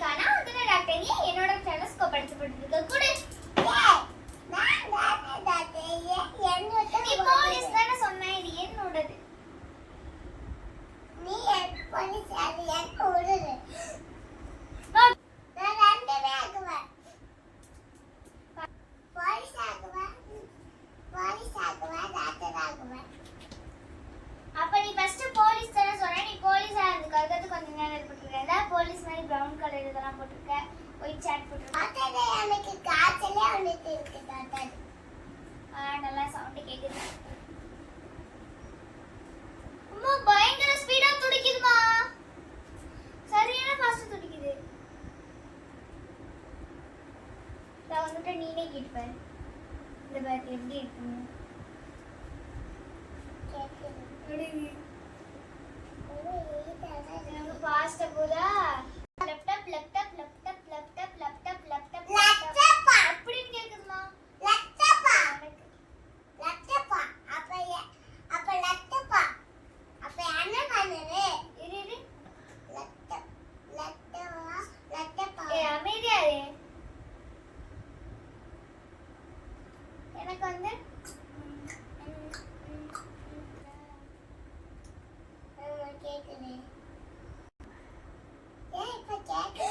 காணா அதுல டாக்டர் என்னோட டெலஸ்கோப் அடிச்சு போட்டுருக்க கூட சவுண்டு நல்லா சவுண்டு கேக்குது. அம்மா பயங்கர ஸ்பீடா துடிக்குதுமா. சரியான ஃபாஸ்ட் துடிக்குது. நான் நீனே கேட்பேன் இந்த பேக் எப்படி இருக்குன்னு. எனக்கு வந்து கேட்குது ஏன் இப்போ கேட்குது.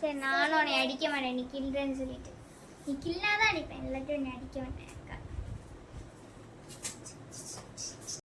சரி நானும் உன்னை அடிக்க மாட்டேன். நீ கில்றேன்னு சொல்லிட்டு. நீ கில்லாதான் அடிப்பேன். எல்லாத்தையும் உன்னை அடிக்க மாட்டேன்.